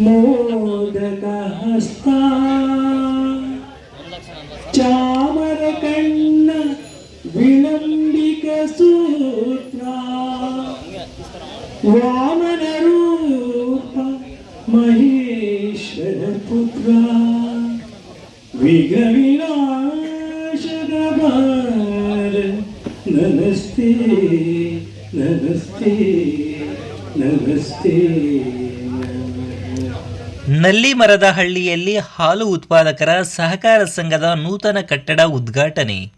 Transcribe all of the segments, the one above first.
मोदकहस्ता चामरकण्ण विलम्बिकसूत्रा वामनरूप महेश्वरपुत्रा विघ्नविनाशगमार नमस्ते नमस्ते नमस्ते ನಲ್ಲಿ ಮರದ ಹಳ್ಳಿಯಲ್ಲಿ ಹಾಲು ಉತ್ಪಾದಕರ ಸಹಕಾರ ಸಂಘದ ನೂತನ ಕಟ್ಟಡ ಉದ್ಘಾಟನೆ.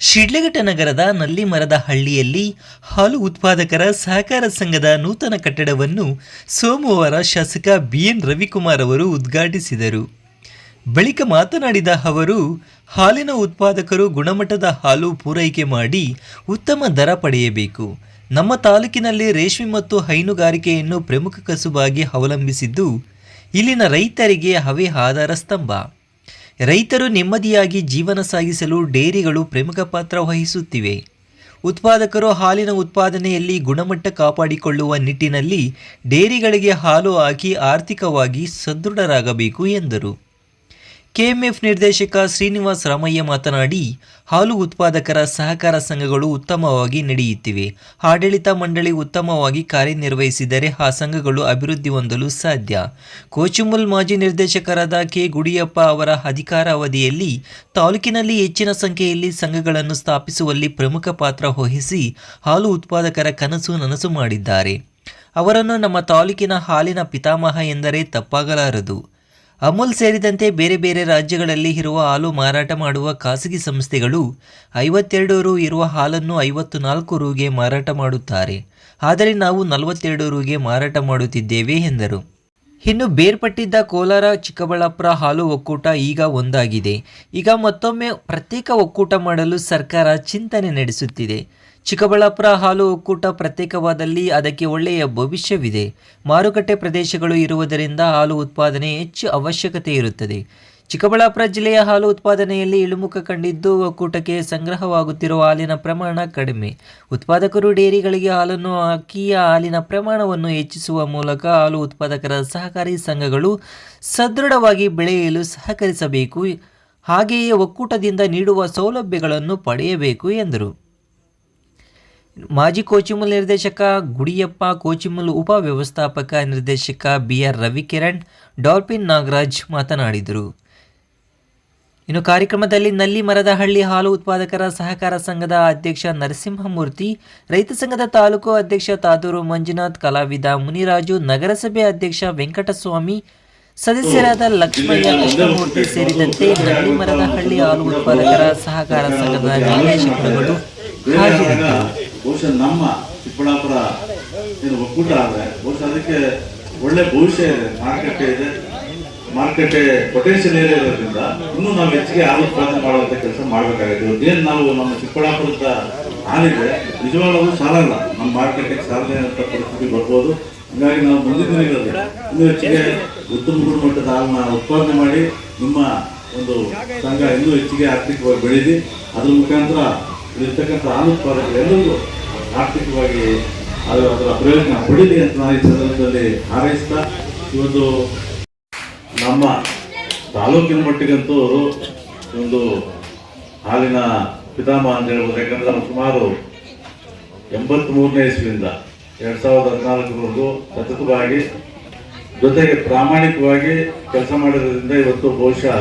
ಶಿಡ್ಲಘಟ್ಟ ನಗರದ ನಲ್ಲಿ ಮರದ ಹಳ್ಳಿಯಲ್ಲಿ ಹಾಲು ಉತ್ಪಾದಕರ ಸಹಕಾರ ಸಂಘದ ನೂತನ ಕಟ್ಟಡವನ್ನು ಸೋಮವಾರ ಶಾಸಕ ಬಿಎನ್ ರವಿಕುಮಾರ್ ಅವರು ಉದ್ಘಾಟಿಸಿದರು. ಬಳಿಕ ಮಾತನಾಡಿದ ಅವರು, ಹಾಲಿನ ಉತ್ಪಾದಕರು ಗುಣಮಟ್ಟದ ಹಾಲು ಪೂರೈಕೆ ಮಾಡಿ ಉತ್ತಮ ದರ ಪಡೆಯಬೇಕು. ನಮ್ಮ ತಾಲೂಕಿನಲ್ಲಿ ರೇಷ್ಮೆ ಮತ್ತು ಹೈನುಗಾರಿಕೆಯನ್ನು ಪ್ರಮುಖ ಕಸುಬಾಗಿ ಅವಲಂಬಿಸಿದ್ದು ಇಲ್ಲಿನ ರೈತರಿಗೆ ಹವೆ ಆಧಾರ ಸ್ತಂಭ ರೈತರು ನೆಮ್ಮದಿಯಾಗಿ ಜೀವನ ಸಾಗಿಸಲು ಡೇರಿಗಳು ಪ್ರಮುಖ ಪಾತ್ರ ವಹಿಸುತ್ತಿವೆ. ಉತ್ಪಾದಕರು ಹಾಲಿನ ಉತ್ಪಾದನೆಯಲ್ಲಿ ಗುಣಮಟ್ಟ ಕಾಪಾಡಿಕೊಳ್ಳುವ ನಿಟ್ಟಿನಲ್ಲಿ ಡೇರಿಗಳಿಗೆ ಹಾಲು ಹಾಕಿ ಆರ್ಥಿಕವಾಗಿ ಸದೃಢರಾಗಬೇಕು ಎಂದರು. ಕೆಎಂಎಫ್ ನಿರ್ದೇಶಕ ಶ್ರೀನಿವಾಸ್ ರಾಮಯ್ಯ ಮಾತನಾಡಿ, ಹಾಲು ಉತ್ಪಾದಕರ ಸಹಕಾರ ಸಂಘಗಳು ಉತ್ತಮವಾಗಿ ನಡೆಯುತ್ತಿವೆ. ಆಡಳಿತ ಮಂಡಳಿ ಉತ್ತಮವಾಗಿ ಕಾರ್ಯನಿರ್ವಹಿಸಿದರೆ ಆ ಸಂಘಗಳು ಅಭಿವೃದ್ಧಿ ಹೊಂದಲು ಸಾಧ್ಯ. ಕೋಚುಮುಲ್ ಮಾಜಿ ನಿರ್ದೇಶಕರಾದ ಕೆ. ಗುಡಿಯಪ್ಪ ಅವರ ಅಧಿಕಾರ ಅವಧಿಯಲ್ಲಿ ತಾಲೂಕಿನಲ್ಲಿ ಹೆಚ್ಚಿನ ಸಂಖ್ಯೆಯಲ್ಲಿ ಸಂಘಗಳನ್ನು ಸ್ಥಾಪಿಸುವಲ್ಲಿ ಪ್ರಮುಖ ಪಾತ್ರ ವಹಿಸಿ ಹಾಲು ಉತ್ಪಾದಕರ ಕನಸು ನನಸು ಮಾಡಿದ್ದಾರೆ. ಅವರನ್ನು ನಮ್ಮ ತಾಲೂಕಿನ ಹಾಲಿನ ಪಿತಾಮಹ ಎಂದರೆ ತಪ್ಪಾಗಲಾರದು. ಅಮೂಲ್ ಸೇರಿದಂತೆ ಬೇರೆ ಬೇರೆ ರಾಜ್ಯಗಳಲ್ಲಿ ಇರುವ ಹಾಲು ಮಾರಾಟ ಮಾಡುವ ಖಾಸಗಿ ಸಂಸ್ಥೆಗಳು ಐವತ್ತೆರಡು ರು ಇರುವ ಹಾಲನ್ನು ಐವತ್ತು ನಾಲ್ಕು ರುಗೆ ಮಾರಾಟ ಮಾಡುತ್ತಾರೆ. ಆದರೆ ನಾವು ನಲವತ್ತೆರಡು ರುಗೆ ಮಾರಾಟ ಮಾಡುತ್ತಿದ್ದೇವೆ, ಎಂದರು. ಇನ್ನು ಬೇರ್ಪಟ್ಟಿದ್ದ ಕೋಲಾರ, ಚಿಕ್ಕಬಳ್ಳಾಪುರ ಹಾಲು ಒಕ್ಕೂಟ ಈಗ ಒಂದಾಗಿದೆ. ಈಗ ಮತ್ತೊಮ್ಮೆ ಪ್ರತ್ಯೇಕ ಒಕ್ಕೂಟ ಮಾಡಲು ಸರ್ಕಾರ ಚಿಂತನೆ ನಡೆಸುತ್ತಿದೆ. ಚಿಕ್ಕಬಳ್ಳಾಪುರ ಹಾಲು ಒಕ್ಕೂಟ ಪ್ರತ್ಯೇಕವಾದಲ್ಲಿ ಅದಕ್ಕೆ ಒಳ್ಳೆಯ ಭವಿಷ್ಯವಿದೆ. ಮಾರುಕಟ್ಟೆ ಪ್ರದೇಶಗಳು ಇರುವುದರಿಂದ ಹಾಲು ಉತ್ಪಾದನೆ ಹೆಚ್ಚು ಅವಶ್ಯಕತೆ ಇರುತ್ತದೆ. ಚಿಕ್ಕಬಳ್ಳಾಪುರ ಜಿಲ್ಲೆಯ ಹಾಲು ಉತ್ಪಾದನೆಯಲ್ಲಿ ಇಳಿಮುಖ ಕಂಡಿದ್ದು ಒಕ್ಕೂಟಕ್ಕೆ ಸಂಗ್ರಹವಾಗುತ್ತಿರುವ ಹಾಲಿನ ಪ್ರಮಾಣ ಕಡಿಮೆ. ಉತ್ಪಾದಕರು ಡೇರಿಗಳಿಗೆ ಹಾಲನ್ನು ಹಾಕಿ ಹಾಲಿನ ಪ್ರಮಾಣವನ್ನು ಹೆಚ್ಚಿಸುವ ಮೂಲಕ ಹಾಲು ಉತ್ಪಾದಕರ ಸಹಕಾರಿ ಸಂಘಗಳು ಸದೃಢವಾಗಿ ಬೆಳೆಯಲು ಸಹಕರಿಸಬೇಕು. ಹಾಗೆಯೇ ಒಕ್ಕೂಟದಿಂದ ನೀಡುವ ಸೌಲಭ್ಯಗಳನ್ನು ಪಡೆಯಬೇಕು ಎಂದರು. ಮಾಜಿ ಕೋಚಿಮಲ್ ನಿರ್ದೇಶಕ ಗುಡಿಯಪ್ಪ, ಕೋಚಿಮಲ್ ಉಪ ವ್ಯವಸ್ಥಾಪಕ ನಿರ್ದೇಶಕ ಬಿಆರ್ ರವಿಕಿರಣ್, ಡಾಲ್ಫಿನ್ ನಾಗರಾಜ್ ಮಾತನಾಡಿದರು. ಇನ್ನು ಕಾರ್ಯಕ್ರಮದಲ್ಲಿ ನಲ್ಲಿ ಮರದಹಳ್ಳಿ ಹಾಲು ಉತ್ಪಾದಕರ ಸಹಕಾರ ಸಂಘದ ಅಧ್ಯಕ್ಷ ನರಸಿಂಹಮೂರ್ತಿ, ರೈತ ಸಂಘದ ತಾಲೂಕು ಅಧ್ಯಕ್ಷ ತಾದೂರು ಮಂಜುನಾಥ್, ಕಲಾವಿದ ಮುನಿರಾಜು, ನಗರಸಭೆ ಅಧ್ಯಕ್ಷ ವೆಂಕಟಸ್ವಾಮಿ, ಸದಸ್ಯರಾದ ಲಕ್ಷ್ಮಯ್ಯ ಕೃಷ್ಣಮೂರ್ತಿ ಸೇರಿದಂತೆ ನಲ್ಲಿ ಮರದಹಳ್ಳಿ ಹಾಲು ಉತ್ಪಾದಕರ ಸಹಕಾರ ಸಂಘದ ನಿರ್ದೇಶಕರುಗಳು ಹಾಜರಿದ್ದರು. ಬಹುಶಃ ನಮ್ಮ ಚಿಕ್ಕಬಳ್ಳಾಪುರ ಏನು ಒಕ್ಕೂಟ ಆದರೆ, ಬಹುಶಃ ಅದಕ್ಕೆ ಒಳ್ಳೆ ಭವಿಷ್ಯ ಇದೆ, ಮಾರುಕಟ್ಟೆ ಇದೆ. ಮಾರುಕಟ್ಟೆ ಪೊಟೆನ್ಷಿಯಲ್ ಏರಿಯಾ ಇರೋದ್ರಿಂದ ಇನ್ನೂ ನಾವು ಹೆಚ್ಚಿಗೆ ಹಾಲು ಉತ್ಪಾದನೆ ಮಾಡುವಂಥ ಕೆಲಸ ಮಾಡಬೇಕಾಗಿದೆ ಏನು ನಾವು ನಮ್ಮ ಚಿಕ್ಕಬಳ್ಳಾಪುರದ ಹಾಲಿದೆ ನಿಜವಾಗ್ಲೂ ಸಾಲಲ್ಲ ನಮ್ಮ ಮಾರುಕಟ್ಟೆಗೆ ಸಾಲದೇ ಅಂತ ಪರಿಸ್ಥಿತಿ ಬರ್ಬೋದು. ಹಾಗಾಗಿ ನಾವು ಮುಂದಿನ ದಿನಗಳಲ್ಲಿ ಇನ್ನೂ ಹೆಚ್ಚಿಗೆ ಉತ್ತಮ ಗುಣಮಟ್ಟದ ಹಾಲನ್ನ ಉತ್ಪಾದನೆ ಮಾಡಿ, ನಿಮ್ಮ ಒಂದು ಸಂಘ ಇನ್ನೂ ಹೆಚ್ಚಿಗೆ ಆರ್ಥಿಕವಾಗಿ ಬೆಳೀಲಿ ಅದ್ರ ಮುಖಾಂತರ ಇಲ್ಲಿರ್ತಕ್ಕಂಥ ಎಲ್ಲರಿಗೂ ಆರ್ಥಿಕವಾಗಿ ಅದು ಅದರ ಪ್ರಯೋಜನ ಪಡೀಲಿ ಅಂತ ನಾನು ಈ ಸಂದರ್ಭದಲ್ಲಿ ಹಾರೈಸ್ತಾ ಇವತ್ತು ನಮ್ಮ ತಾಲೂಕಿನ ಮಟ್ಟಿಗಂತೂ ಒಂದು ಹಾಲಿನ ಪಿತಾಮಹ ಅಂತ ಹೇಳ್ಬೋದು, ಯಾಕಂದ್ರೆ ನಾವು ಸುಮಾರು ಎಂಬತ್ಮೂರನೇ ಇಸ್ವಿಯಿಂದ ಎರಡ್ ಸಾವಿರದ ಹದಿನಾಲ್ಕರವರೆಗೂ ಸತತವಾಗಿ ಜೊತೆಗೆ ಪ್ರಾಮಾಣಿಕವಾಗಿ ಕೆಲಸ ಮಾಡಿರೋದ್ರಿಂದ ಇವತ್ತು ಬಹುಶಃ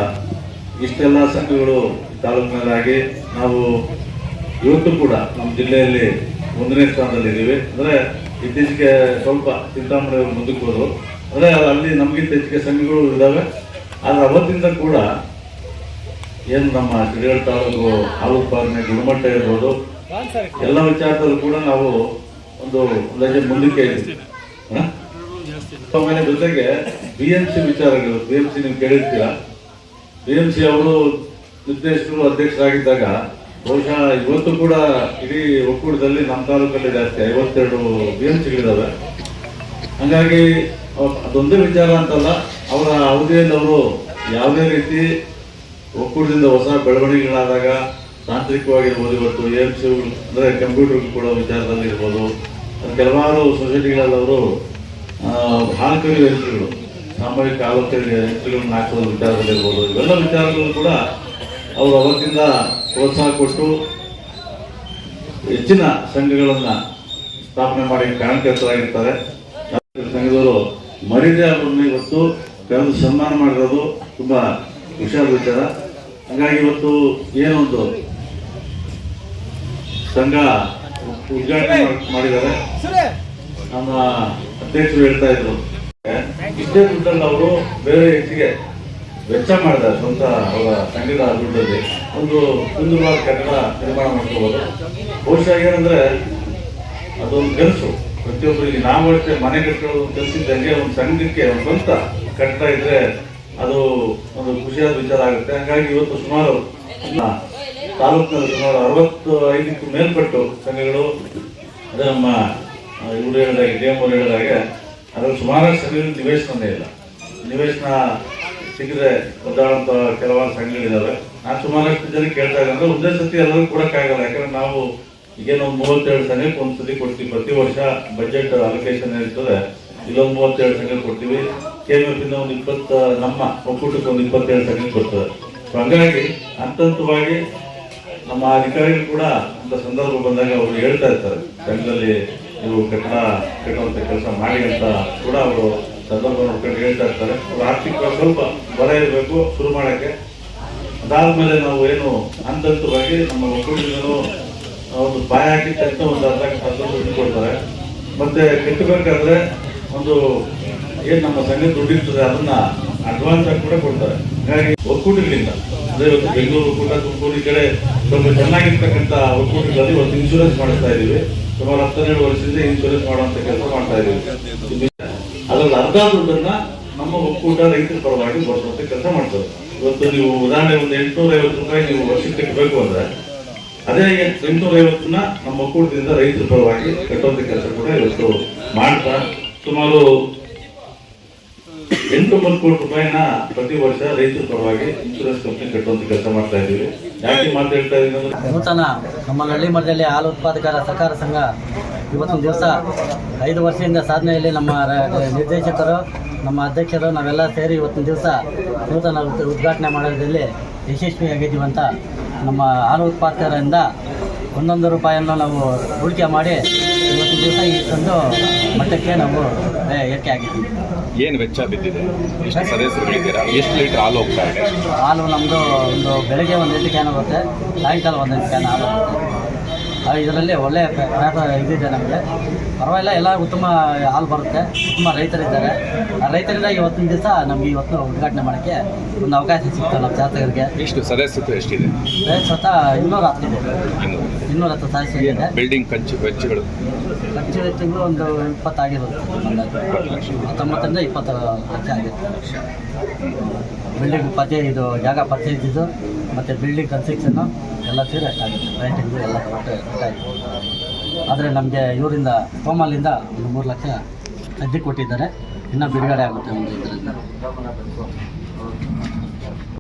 ಇಷ್ಟೆಲ್ಲ ಸಂಘಗಳು ತಾಲೂಕಿನಲ್ಲಾಗಿ ನಾವು ಇವತ್ತು ಕೂಡ ನಮ್ಮ ಜಿಲ್ಲೆಯಲ್ಲಿ ಒಂದನೇ ಸ್ಥಾನದಲ್ಲಿದ್ದೀವಿ. ಅಂದರೆ ಇತ್ತೀಚೆಗೆ ಸ್ವಲ್ಪ ಚಿಂತಾಮಣಿ ಅವರು ಮುಂದಕ್ಕೆ ಹೋದರು. ಅಂದರೆ ಅಲ್ಲಿ ನಮಗಿಂತ ಹೆಚ್ಚಿಗೆ ಸಂಘಗಳು ಇದ್ದಾವೆ. ಆದರೆ ಅವತ್ತಿಂದ ಕೂಡ ಏನು ನಮ್ಮ ಶಿಡಿಗಳ ತಾಲೂಕು ಹಾಲು ಉತ್ಪಾದನೆ ಗುಣಮಟ್ಟ ಇರ್ಬೋದು. ಎಲ್ಲ ವಿಚಾರದಲ್ಲೂ ಕೂಡ ನಾವು ಒಂದು ಲಜೆ ಮುಂದಕ್ಕೆ ಇದ್ದೀವಿ. ಜೊತೆಗೆ ಬಿ ಎಂ ಸಿ ವಿಚಾರಗಳು. ಬಿ ಎಂ ಸಿ ನೀವು ಕೇಳಿರ್ತೀರ? ಬಿ ಎಂ ಸಿ ಅವರು ನಿರ್ದೇಶಕರು, ಅಧ್ಯಕ್ಷರಾಗಿದ್ದಾಗ ಬಹುಶಃ ಇವತ್ತು ಕೂಡ ಇಡೀ ಒಕ್ಕೂಟದಲ್ಲಿ ನಮ್ಮ ತಾಲೂಕಲ್ಲಿ ಜಾಸ್ತಿ ಐವತ್ತೆರಡು ಬಿ ಎಂ ಸಿಗಳಿದ್ದಾವೆ ಹಂಗಾಗಿ ಅದೊಂದೇ ವಿಚಾರ ಅಂತಲ್ಲ, ಅವರ ಅವಧಿಯಲ್ಲಿ ಅವರು ಯಾವುದೇ ರೀತಿ ಒಕ್ಕೂಟದಿಂದ ಹೊಸ ಬೆಳವಣಿಗೆಗಳಾದಾಗ ತಾಂತ್ರಿಕವಾಗಿರ್ಬೋದು, ಇವತ್ತು ಏರ್ ಅಂದರೆ ಕಂಪ್ಯೂಟರ್ ಕೂಡ ವಿಚಾರದಲ್ಲಿ ಇರ್ಬೋದು. ಕೆಲವಾರು ಸೊಸೈಟಿಗಳಲ್ಲಿ ಅವರು ಹಾಲು ಕರೆಯುವ ಯಂತ್ರಗಳು ಸಾಮೂಹಿಕ ಕರೆಯುವ ಯಂತ್ರಗಳನ್ನ ಹಾಕೋದ್ರ ವಿಚಾರದಲ್ಲಿ ಇರ್ಬೋದು. ಇವೆಲ್ಲ ವಿಚಾರಗಳು ಕೂಡ ಅವರು ಅವತ್ತಿಂದ ಪ್ರೋತ್ಸಾಹ ಕೊಟ್ಟು ಹೆಚ್ಚಿನ ಸಂಘಗಳನ್ನ ಸ್ಥಾಪನೆ ಮಾಡಿ ಕಾರಣಕರ್ತರಾಗಿರ್ತಾರೆ ಸಂಘದವರು ಮರಿದೆ ಅವರನ್ನು ಇವತ್ತು ಕರೆದು ಸನ್ಮಾನ ಮಾಡಿರೋದು ತುಂಬಾ ಹುಷಾರ ವಿಚಾರ. ಹಾಗಾಗಿ ಇವತ್ತು ಏನೊಂದು ಸಂಘ ಉದ್ಘಾಟನೆ ಮಾಡಿದ್ದಾರೆ. ನಮ್ಮ ಅಧ್ಯಕ್ಷರು ಹೇಳ್ತಾ ಇದ್ರು. ಇಷ್ಟೇ ಅವರು ಬೇರೆ ಹೆಚ್ಚಿಗೆ ವೆಚ್ಚ ಮಾಡಿದ ಸ್ವಂತ ಅವರ ತಂಡದ ದುಡ್ಡಲ್ಲಿ ಒಂದು ಸುಂದರವಾದ ಕಟ್ಟಡ ನಿರ್ಮಾಣ ಮಾಡ್ಕೋಬೋದು. ಬಹುಶಃ ಏನಂದ್ರೆ ಅದೊಂದು ಕನಸು ಪ್ರತಿಯೊಬ್ಬರಿಗೆ ನಾವು ಅಷ್ಟೇ ಮನೆ ಕಟ್ಕೊಳ್ಳೋದು ಒಂದು ಕೆಲಸ ಇದ್ದಂಗೆ ಒಂದು ಸಂಘಕ್ಕೆ ಒಂದು ಸ್ವಂತ ಕಟ್ಟಡ ಇದ್ದರೆ ಅದು ಒಂದು ಖುಷಿಯಾದ ವಿಚಾರ ಆಗುತ್ತೆ. ಹಾಗಾಗಿ ಇವತ್ತು ಸುಮಾರು ತಾಲೂಕಿನಲ್ಲಿ ಸುಮಾರು ಅರವತ್ತು ಐದಕ್ಕೂ ಮೇಲ್ಪಟ್ಟು ಸಂಘಗಳು ಅದೇ ನಮ್ಮ ಇವರು ಹೇಳಿದಾಗೆ, ಡಿ ಎಂ ಅವರು ಹೇಳಿದಾಗೆ, ಅದರಲ್ಲಿ ಸುಮಾರು ಸಂಘಗಳು ನಿವೇಶನನೇ ಇಲ್ಲ. ನಿವೇಶನ ಸಿಗದೆ ಒದ್ದಾಡುವಂತ ಕೆಲವಾರು ಸಂಘಗಳಿದ್ದಾವೆ ನಾನು ಸುಮಾರಷ್ಟು ಜನ ಕೇಳ್ತಾ ಇದ್ದೆ ಒಂದೇ ಸತಿ ಎಲ್ಲರೂ ಕೊಡೋಕ್ಕಾಗಲ್ಲ. ಯಾಕಂದ್ರೆ ನಾವು ಈಗೇನು ಒಂದು ಮೂವತ್ತೆರಡು ಸಂಘಕ್ಕೆ ಒಂದು ಸತಿ ಕೊಡ್ತೀವಿ. ಪ್ರತಿ ವರ್ಷ ಬಜೆಟ್ ಅಲೋಕೇಶನ್ ಇರ್ತದೆ ಇಲ್ಲೊಂದು ಮೂವತ್ತೆರಡು ಸಂಘ ಕೊಡ್ತೀವಿ. ಕೆ ಎಂ ಎಫ್ ಇಂದ ಒಂದು ಇಪ್ಪತ್ತ, ನಮ್ಮ ಒಕ್ಕೂಟಕ್ಕೆ ಒಂದು ಇಪ್ಪತ್ತೆರಡು ಸಂಘ ಕೊಡ್ತದೆ. ಸೊ ಹಂಗಾಗಿ ಹಂತ ಹಂತವಾಗಿ ನಮ್ಮ ಅಧಿಕಾರಿಗಳು ಕೂಡ ಅಂತ ಸಂದರ್ಭ ಬಂದಾಗ ಅವರು ಹೇಳ್ತಾ ಇರ್ತಾರೆ. ಸಂಘದಲ್ಲಿ ನೀವು ಕಟ್ಟಡ ಕಟ್ಟುವಂತ ಕೆಲಸ ಮಾಡಿ ಅಂತ ಕೂಡ ಅವರು ಸಂದರ್ಭ ನೋಡ್ಕೊಂಡು ಹೇಳ್ತಾ ಇರ್ತಾರೆ. ಅವ್ರ ಆರ್ಥಿಕ ಸ್ವಲ್ಪ ಬಲ ಇರಬೇಕು ಶುರು ಮಾಡೋಕ್ಕೆ. ಅದಾದ್ಮೇಲೆ ನಾವು ಏನು ಅಂತಂತವಾಗಿ ನಮ್ಮ ಒಕ್ಕೂಟದಿಂದಲೂ ಒಂದು ಬಾಯ ಹಾಕಿದ ತಕ್ಷಣ ಒಂದು ಅರ್ಧ ಅರ್ಧ ದುಡ್ಡು ಕೊಡ್ತಾರೆ ಮತ್ತೆ ಕಟ್ಟಬೇಕಾದ್ರೆ ಒಂದು ಏನು ನಮ್ಮ ಸಂಘ ದುಡ್ಡಿರ್ತದೆ ಅದನ್ನ ಅಡ್ವಾನ್ಸ್ ಆಗಿ ಕೂಡ ಕೊಡ್ತಾರೆ. ಹಾಗಾಗಿ ಒಕ್ಕೂಟಗಳಿಂದ ಅದೇ ಇವತ್ತು ಬೆಂಗಳೂರು ಒಕ್ಕೂಟ ತುಮಕೂರು ಈ ಕಡೆ ಸ್ವಲ್ಪ ಚೆನ್ನಾಗಿರ್ತಕ್ಕಂಥ ಒಕ್ಕೂಟಗಳಲ್ಲಿ ಇವತ್ತು ಇನ್ಶೂರೆನ್ಸ್ ಮಾಡಿಸ್ತಾ ಇದೀವಿ. ಸುಮಾರು ಹತ್ತೆರಡು ವರ್ಷದಿಂದ ಇನ್ಶೂರೆನ್ಸ್ ಮಾಡುವಂಥ ಕೆಲಸ ಮಾಡ್ತಾ ಇದೀವಿ. ಅದ್ರಲ್ಲಿ ಅರ್ಧ ದುಡ್ಡನ್ನ ನಮ್ಮ ಒಕ್ಕೂಟ ರೈತರ ಪರವಾಗಿ ಬರ್ತಂತ ಕೆಲಸ ಮಾಡ್ತದೆ. ಇವತ್ತು ನೀವು ಉದಾಹರಣೆ ಒಂದು ಎಂಟುನೂರ ಐವತ್ತು ರೂಪಾಯಿ ನೀವು ವರ್ಷಕ್ಕೆ ಕಟ್ಟಬೇಕು ಅಂದ್ರೆ, ಅದೇ ಎಂಟುನೂರ ಐವತ್ತನ್ನ ನಮ್ಮ ಒಕ್ಕೂಟದಿಂದ ರೈತರ ಪರವಾಗಿ ಕಟ್ಟುವಂತ ಕೆಲಸ ಕೂಡ ಇವತ್ತು ಮಾಡ್ತಾ, ಸುಮಾರು ಎಂಟೊಂಬತ್ತು ಕೋಟಿ ರೂಪಾಯಿನ ಪ್ರತಿ ವರ್ಷ ರೈತರ ಪರವಾಗಿ ಇನ್ಶೂರೆನ್ಸ್ ಕಂಪನಿ ಕಟ್ಟುವಂತ ಕೆಲಸ ಮಾಡ್ತಾ ಇದ್ದೀವಿ. ಯಾಕೆ ಮಾತಾಡ್ತಾ ಇದೀನಿ ನೂತನ ನಮ್ಮ ಹಳ್ಳಿ ಮಠದಲ್ಲಿ ಹಾಲು ಉತ್ಪಾದಕರ ಸಹಕಾರ ಸಂಘ ಇವತ್ತಿನ ದಿವಸ ಐದು ವರ್ಷದಿಂದ ಸಾಧನೆಯಲ್ಲಿ ನಮ್ಮ ನಿರ್ದೇಶಕರು, ನಮ್ಮ ಅಧ್ಯಕ್ಷರು ನಾವೆಲ್ಲ ಸೇರಿ ಇವತ್ತಿನ ದಿವಸ ನೂತನ ಉದ್ಘಾಟನೆ ಮಾಡೋದ್ರಲ್ಲಿ ಯಶಸ್ವಿಯಾಗಿದ್ದೀವಿ ಅಂತ ನಮ್ಮ ಹಾಲು ಉತ್ಪಾದಕರಿಂದ ಒಂದೊಂದು ರೂಪಾಯಿಯನ್ನು ನಾವು ಹೂಡಿಕೆ ಮಾಡಿ ದಿವಸ ಒಂದು ಮಟ್ಟಕ್ಕೆ ನಾವು ಏರಿಕೆ ಆಗಿದ್ದೀವಿ ಏನು ವೆಚ್ಚ ಬಿದ್ದಿದೆ? ಎಷ್ಟು ಸದಸ್ಯರುಗಳಿದ್ದೀರಾ ಎಷ್ಟು ಲೀಟರ್ ಹಾಲು ಹೋಗ್ತಾ ಇದೆ? ಹಾಲು ನಮ್ಮದು ಒಂದು ಬೆಳಗ್ಗೆ ಒಂದು ಎಂಟು ಕ್ಯಾನ್ ಬರುತ್ತೆ ಸಾಯಂಕಾಲ ಒಂದು ಎಂಟು ಕ್ಯಾನ್ ಹಾಲು ಹೋಗುತ್ತೆ ಇದರಲ್ಲಿ ಒಳ್ಳೆಯ ಇದಿದೆ ನಮಗೆ. ಪರವಾಗಿಲ್ಲ ಎಲ್ಲ ಉತ್ತಮ ಹಾಲು ಬರುತ್ತೆ. ಉತ್ತಮ ರೈತರಿದ್ದಾರೆ ಆ ರೈತರಿಂದ ಇವತ್ತಿನ ದಿವಸ ನಮಗೆ ಇವತ್ತು ಉದ್ಘಾಟನೆ ಮಾಡೋಕ್ಕೆ ಒಂದು ಅವಕಾಶ ಸಿಗ್ತದೆ ನಮ್ಮ ಶಾಸಕರಿಗೆ. ಎಷ್ಟು ಸದಸ್ಯತ್ವ ಎಷ್ಟಿದೆ? ಸ್ವತಃ ಇನ್ನೂರ ಹತ್ತಿದೆ ಇನ್ನು ಇನ್ನೂರ. ಹತ್ತು ಸದಸ್ಯ ಬಿಲ್ಡಿಂಗ್ ಖರ್ಚು ವೆಚ್ಚಗಳು ಖರ್ಚು ತಿಂಗಳು ಒಂದು ಇಪ್ಪತ್ತಾಗಿರುತ್ತೆ ಅಂದಾಜು. ಇಪ್ಪತ್ತು ಲಕ್ಷ ಹತ್ತೊಂಬತ್ತರಿಂದ ಆಗಿರುತ್ತೆ ಬಿಲ್ಡಿಂಗ್ ಪತ್ತೆ ಇದು, ಜಾಗ ಪತ್ತೆ ಇದ್ದಿದ್ದು, ಮತ್ತು ಬಿಲ್ಡಿಂಗ್ ಕನ್ಸ್ಟ್ರಕ್ಷನ್ನು ಎಲ್ಲ ಸೇರಿ ಅಷ್ಟಾಗುತ್ತೆ ರೈಟಿಂಗು ಎಲ್ಲ ಅಷ್ಟಾಯಿತು ಆದರೆ ನಮಗೆ ಇವರಿಂದ ಕೋಮಲಿಂದ ಒಂದು ಮೂರು ಲಕ್ಷ ಸದ್ಯಕ್ಕೆ ಕೊಟ್ಟಿದ್ದಾರೆ. ಇನ್ನೂ ಬಿಡುಗಡೆ ಆಗುತ್ತೆ ಒಂದು ಇದರಿಂದ.